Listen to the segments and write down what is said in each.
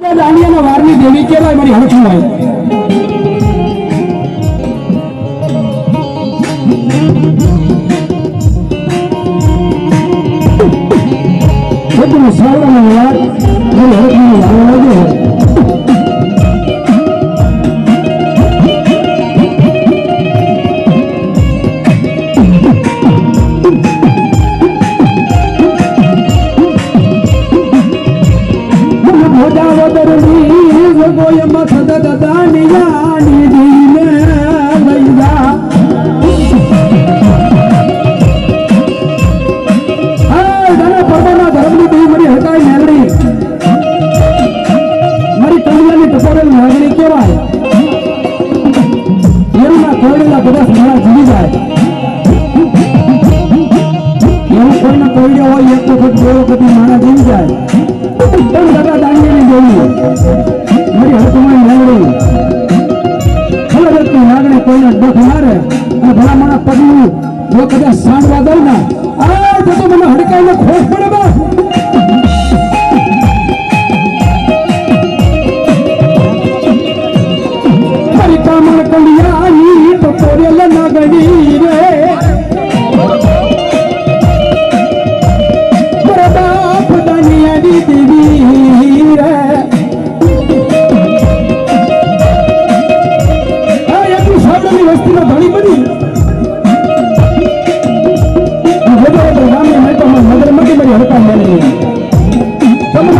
દાંડિયાના વારની દેવી કહેવાય મારી હરખું બધું સાવડાનો વાર મારી હરખું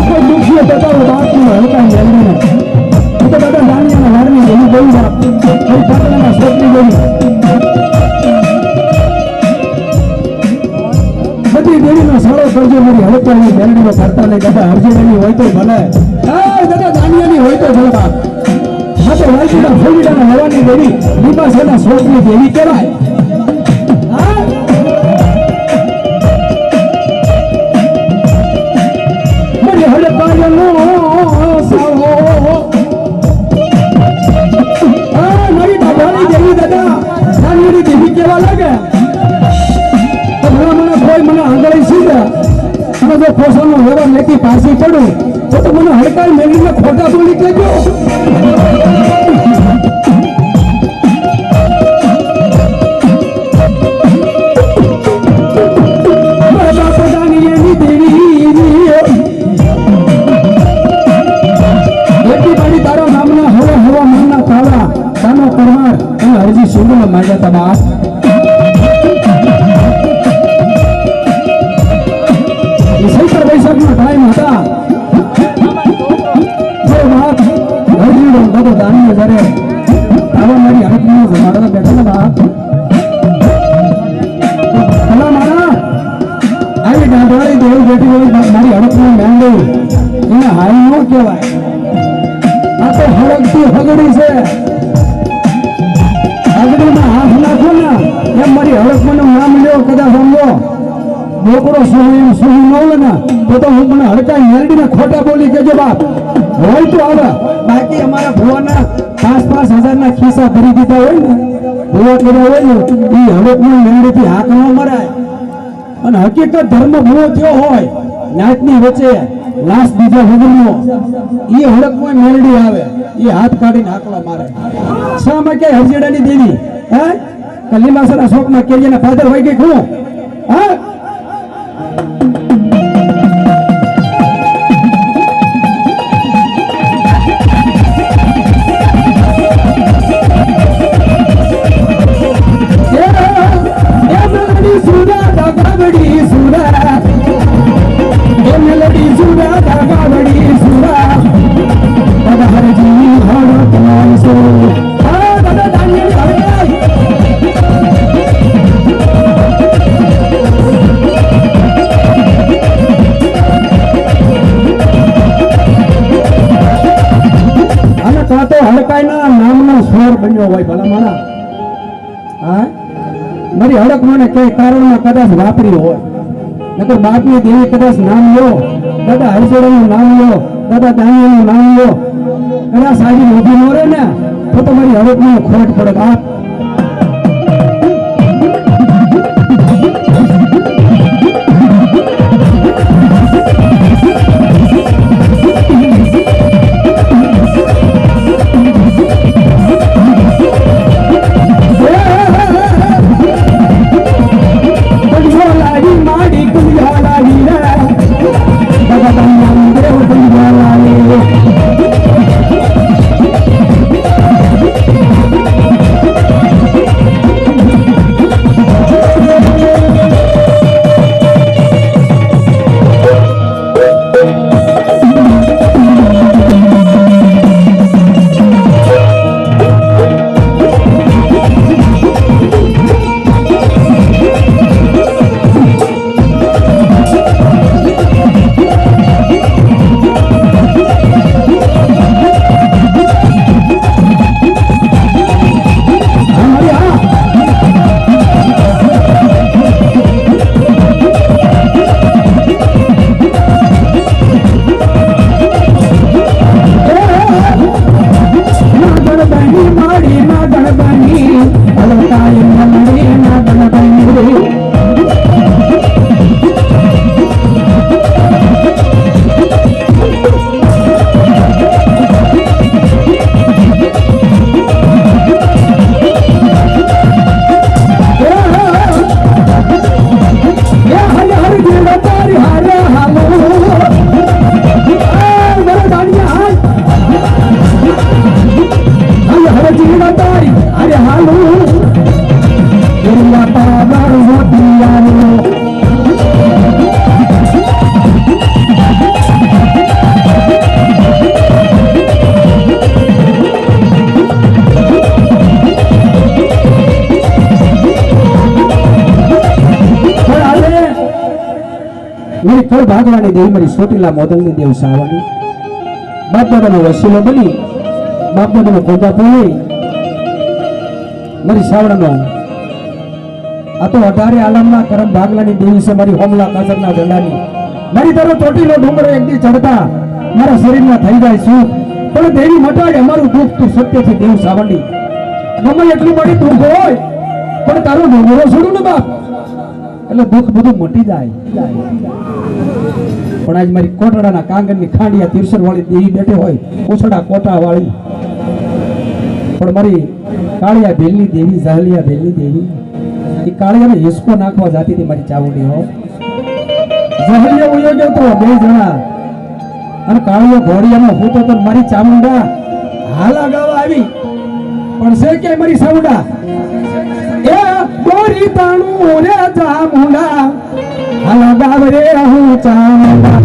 તો બધી દેવીનો સારો કરજો મારી હડકાની મેળવીનો કરતા નહીં દાદા હોય તો ભલે. દાદા દાનિયાની હોય તો ભલે. તો દેવી લીબાસેના શોખની દેવી કહેવાય. નાની લાગે? તો ભલા મને કોઈ મને આંગળી સીધે. અને લેતી પાછી પડું તો મને હડકાઈ મેળવીને ખોટા બોલી કહેજો એને હાઈ નો કહેવાય. આ તો હળગતી હગડી છે. હગડીમાં હાથ નાખો ને, એમ મારી હડકમાં નામ લ્યો, કદાચ સમજો. છોકરો શું એમ શું ન હોય ને, તો તો હું મને હડકાઈ મેરડીને ખોટા બોલી કેજો બાપ. હોય તો આવે. બાકી અમારા ભુવાના પાંચ પાંચ હજારના ખિસ્સા ભરી દીધા હોય ને, ભુવા કર્યા હોય ને એ હડકમાં મેરડીથી હાથ ન મરાય. અને હકીકત ધર્મ ભૂવો થયો હોય નાચની વચ્ચે લાશ બીજા વગરનો એ હડકમાં મેલડી આવે એ હાથ કાઢીને આકલા મારે શા માં કે હરજેડાની દેવી હે લીમાસના શોકમાં કેરીના ફાધર હોય કે હું હા એ બન્યો હોય ભલા માણા હા? મારી હડક મને કઈ કારણમાં કદાચ વાપરી હોય. નકર બાપની દેવી કદાચ નામ લો દાદા હરસોડાનું નામ લો દાદા દાનિયાનું નામ લો કદાચ સાજી નો રહે ને, તો તમારી મારી હડકમાં ખોટ પડે બાપ. ફળ ભાગવાની દેવી મારી સોટીલા મોદલની દેવ સાવણી બાપ દાદાનો વસીલો બની બાપ દાદાનો કોદા પૂરી મારી સાવણનો આ તો અઢારે આલમના કરમ ભાગલાની દેવી છે મારી હોમલા કાસરના દંડાની મારી તરફ ચોટીલો ડુંગરો એક દી ચડતા મારા શરીરમાં થઈ જાય શું પણ દેવી મટાડે અમારું દુઃખ તું સત્યથી દેવ સાવણી. ગમે એટલું મારી દુઃખ હોય, પણ તારો ડુંગરો ને બાપ. એટલે દુઃખ બધું મટી જાય. પણ આજ મારી કોટડાના કાંગણની ખાંડિયા તીર્સર વાળી દેવી બેઠે હોય ઓછડા કોટા વાળી પણ મારી કાળિયા ભેલની દેવી ઝાલિયા ભેલની દેવી એ કાળિયાને હિસકો નાખવા જાતી હતી મારી ચાવડી હો. ઝાલિયા ઉયો ગયો તો બે જણા. અને કાળિયો ઘોડિયામાં હું તો મારી ચામુંડા. હાલા ગાવા આવી. પણ છે કે મારી સાઉડા એ દોરી તાણું રે ચામુંડા હાલા ગાવ રે હું ચામુંડા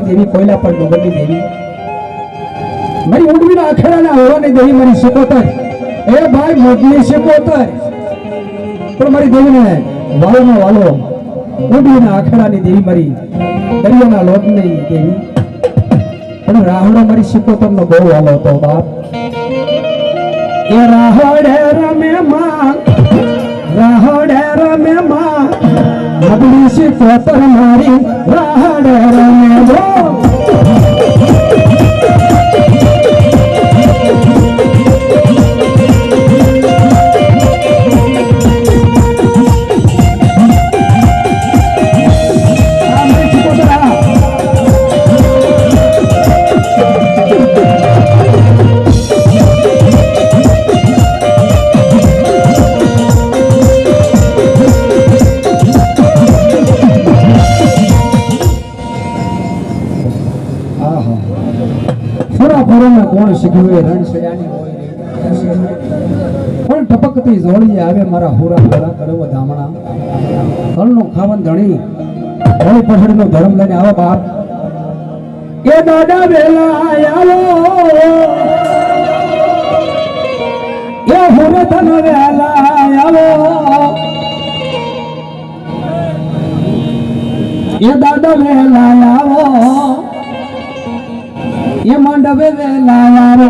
વ્યવહારની દેવી, કોયલા પર ડુંગરની દેવી. મારી ઉડવીના અખેડાના હોવાની દેવી મારી શિકોતર. એ ભાઈ ની શિકોતર. પણ મારી દેવીને વાલોનો વાલો ઉડવીના અખેડાની દેવી મારી દરિયાના લોટની દેવી. પણ રાહડો મારી શિકોતરનો બહુ વાલો હતો, બાપ. એ રાહડે રમે માં નબળી શિકોતર મારી રાહડે રમે ફોરા ફોરામાં કોણ શીખ્યું એ રણ સડાની હોય પણ ટપકતી જોડી આવે મારા હોરા હોરા કરવો ધામણા. કળનું ખાવન ધણી ધણી પછડીનો ધર્મ લઈને આવો બાપ. એ દાદા વેલા આવો. એ હોરે ધન વેલા આવો. એ દાદા વેલા આવો. એ મંડપે વેલા આવો